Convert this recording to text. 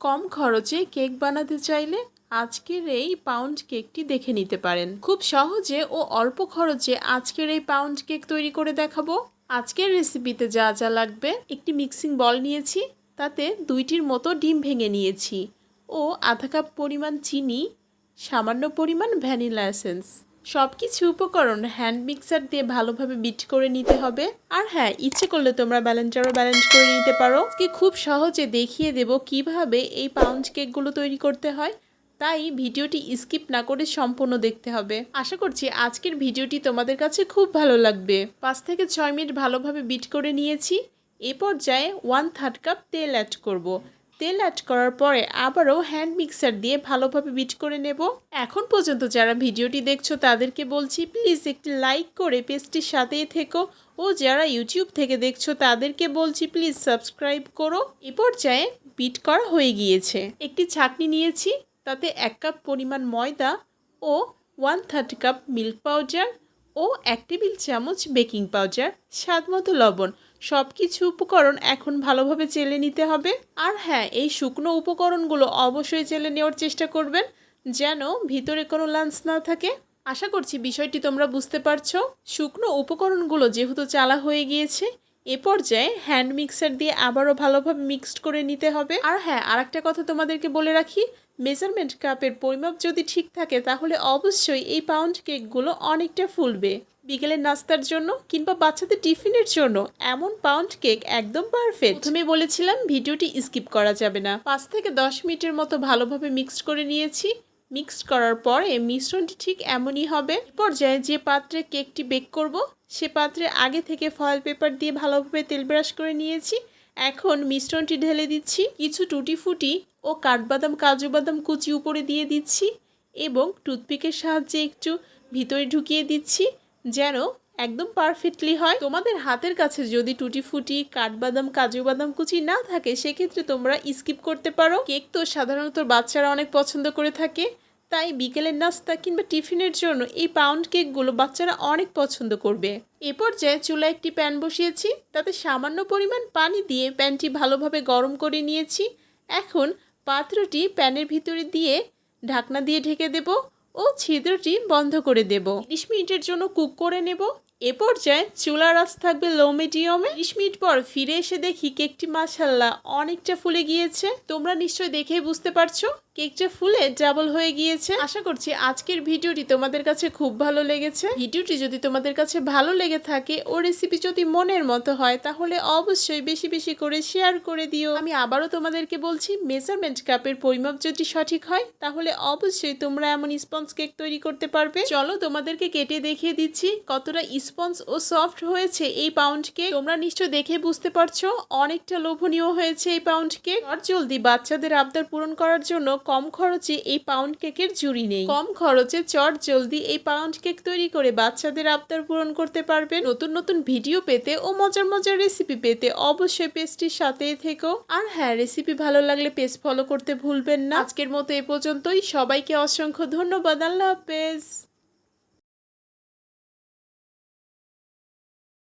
কম খরচে কেক বানাতে চাইলে আজকের এই পাউন্ড কেকটি দেখে নিতে পারেন। খুব সহজে ও অল্প খরচে আজকের এই পাউন্ড কেক তৈরি করে দেখাবো। আজকের রেসিপিতে যা যা লাগবে, একটি মিক্সিং বল নিয়েছি, তাতে দুইটির মতো ডিম ভেঙে নিয়েছি ও আধা কাপ পরিমাণ চিনি, সামান্য পরিমাণ ভ্যানিলা এসেন্স সব কিছু উপকরণ হ্যান্ড মিক্সার দিয়ে ভালোভাবে বিট করে নিতে হবে। আর হ্যাঁ ইচ্ছে করলে তোমরা ব্যালেন্সারও ব্যালেন্স করে নিতে পারো। কি খুব সহজে দেখিয়ে দেব কীভাবে এই পাউন্ড কেকগুলো তৈরি করতে হয়। তাই ভিডিওটি স্কিপ না করে সম্পূর্ণ দেখতে হবে। আশা করছি আজকের ভিডিওটি তোমাদের কাছে খুব ভালো লাগবে। পাঁচ থেকে ছয় মিনিট ভালোভাবে বিট করে নিয়েছি। এ পর্যায়ে ওয়ান থার্ড কাপ তেল অ্যাড করব। তেল অ্যাড করার পরে আবারও হ্যান্ড মিক্সার দিয়ে ভালোভাবে বিট করে নেব। এখন পর্যন্ত যারা ভিডিওটি দেখছ তাদেরকে বলছি প্লিজ একটি লাইক করে পেজটির সাথেই থেকো। ও যারা ইউটিউব থেকে দেখছ তাদেরকে বলছি প্লিজ সাবস্ক্রাইব করো। এ পর্যায়ে বিট করা হয়ে গিয়েছে। একটি ছাকনি নিয়েছি, তাতে এক কাপ পরিমাণ ময়দা ও one third cup milk powder ও এক টেবিল চামচ বেকিং পাউডার স্বাদ মতো লবণ। সব কিছু উপকরণ এখন ভালোভাবে চেলে নিতে হবে। আর হ্যাঁ এই শুকনো উপকরণগুলো অবশ্যই চেলে নেওয়ার চেষ্টা করবেন, যেন ভিতরে কোনো লাঞ্চ না থাকে। আশা করছি বিষয়টি তোমরা বুঝতে পারছ। শুকনো উপকরণগুলো যেহেতু চালা হয়ে গিয়েছে, এ পর্যায়ে হ্যান্ড মিক্সার দিয়ে আবারও ভালোভাবে মিক্সড করে নিতে হবে। আর হ্যাঁ আরেকটা কথা তোমাদেরকে বলে রাখি মেজারমেন্ট কাপের পরিমাপ যদি ঠিক থাকে, তাহলে অবশ্যই এই পাউন্ড কেকগুলো অনেকটা ফুলবে। বিকেলের নাস্তার জন্য কিংবা বাচ্চাদের টিফিনের জন্য এমন পাউন্ড কেক একদম পারফেক্ট প্রথমে বলেছিলাম ভিডিওটি স্কিপ করা যাবে না। পাঁচ থেকে দশ মিনিটের মতো ভালোভাবে মিক্সড করে নিয়েছি। মিক্সড করার পরে মিশ্রণটি ঠিক এমনই হবে। পর্যায়ে যে পাত্রে কেকটি বেক করব, সে পাত্রে আগে থেকে ফয়েল পেপার দিয়ে ভালোভাবে তেল ব্রাশ করে নিয়েছি। এখন মিশ্রণটি ঢেলে দিচ্ছি। কিছু টুটি ফুটি ও কাঠবাদাম কাজু বাদাম কুচি উপরে দিয়ে দিচ্ছি এবং টুথপিকের সাহায্যে একটু ভিতরে ঢুকিয়ে দিচ্ছি। যেন একদম পারফেক্টলি হয়। তোমাদের হাতের কাছে যদি টুটি ফুটি কাঠবাদাম কাজু বাদাম কুচি না থাকে, সেক্ষেত্রে তোমরা স্কিপ করতে পারো। কেক তো সাধারণত বাচ্চারা অনেক পছন্দ করে থাকে। তাই বিকেলের নাস্তা কিংবা টিফিনের জন্য এই পাউন্ড কেকগুলো বাচ্চারা অনেক পছন্দ করবে। এ পর্যায়ে চুলায় একটি প্যান বসিয়েছি। তাতে সামান্য পরিমাণ পানি দিয়ে প্যানটি ভালোভাবে গরম করে নিয়েছি। এখন পাত্রটি প্যানের ভিতরে দিয়ে ঢাকনা দিয়ে ঢেকে দেব। ও ছিদ্রটি বন্ধ করে দেব। ত্রিশ মিনিটের জন্য কুক করে নেব। এ পর্যায়ে চুলার আঁচ থাকবে লো মিডিয়ামে। বিশ মিনিট পর ফিরে এসে দেখি কেকটি মাসাল্লাহ অনেকটা ফুলে গিয়েছে। তোমরা নিশ্চয়ই দেখেই বুঝতে পারছ, কেকটা ফুলে ডাবল হয়ে গিয়েছে। আশা করছি আজকের ভিডিওটি তোমাদের কাছে খুব ভালো লেগেছে। ভিডিওটি যদি তোমাদের কাছে ভালো লেগে থাকে ও রেসিপি যদি মনের মতো হয়, তাহলে অবশ্যই বেশি বেশি করে শেয়ার করে দিও। আমি আবারও তোমাদেরকে বলছি মেজারমেন্ট কাপের পরিমাপ যদি সঠিক হয়, তাহলে অবশ্যই তোমরা এমন স্পঞ্জ কেক তৈরি করতে পারবে। চলো তোমাদেরকে কেটে দেখিয়ে দিচ্ছি কতটা স্পঞ্জ ও সফট হয়েছে এই পাউন্ড কেক তোমরা নিশ্চয় দেখে বুঝতে পারছ, অনেকটা লোভনীয় হয়েছে এই পাউন্ড কেক আর জলদি বাচ্চাদের আবদার পূরণ করার জন্য কম খরচে এই পাউন্ড কেকের জুড়ি নেই। কম খরচে চট জলদি এই পাউন্ড কেক তৈরি করে বাচ্চাদের আবদার পূরণ করতে পারবে নতুন নতুন ভিডিও পেতে ও মজার মজার রেসিপি পেতে অবশ্যই পেজটির সাথেই থেকো। আর হ্যাঁ রেসিপি ভালো লাগলে পেজ ফলো করতে ভুলবেন না। আজকের মতো এ পর্যন্তই। সবাইকে অসংখ্য ধন্যবাদ। আল্লাহ হাফেজ।